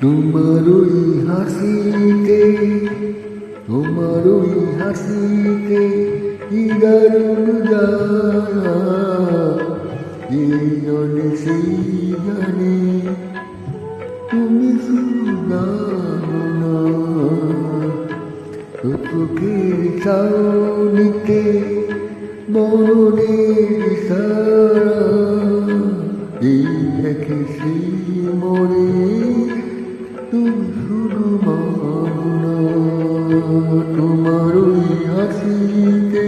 তোমার ওই হাসিতে তোমার ওই হাসিতে কি দারুণ জানা। এই সেই জানে তুমি শুধু জানো না চোখের ছাউনিতে মরণের সারা এই দেখে সেই মরে শুধু তোমার হাসিতে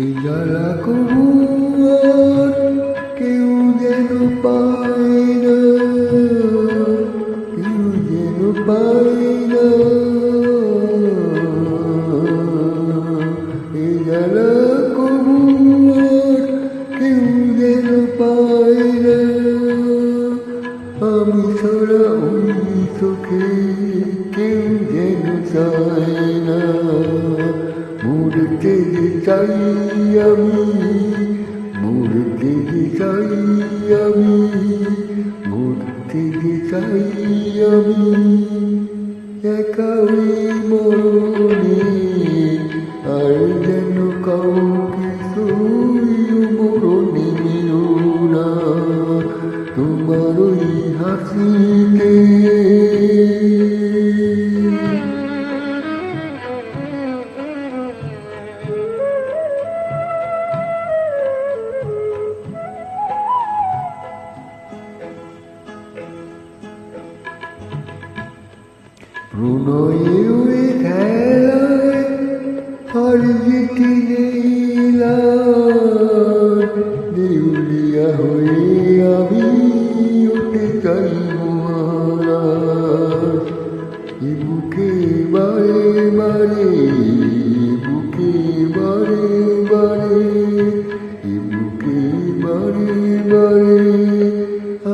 এই জ্বালা কবু কেউ যেন পায়। কেউ যেন আমি ওই চোখে কেউ যেন চায় না। মরতে চাই আমি, মরতে চাই আমি, মরতে চাই আমি। হাসিতে প্রণয়ে খেলায় আর জিতি দেউলিয়া হয়ে বুকে বারে বারে বুকে বারে বারে বুকে বারে বারে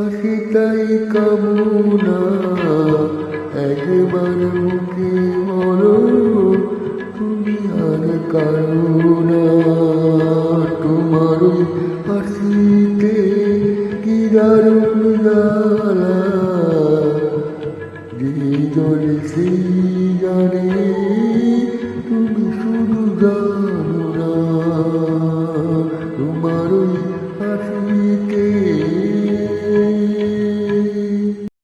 আসি তাই কামনা, একবার মুখে মরো, তুমি আর কারুনা। তোমার হাসিতে কি দারুণ সেই জানে তুমি শুধু জানো না তোমার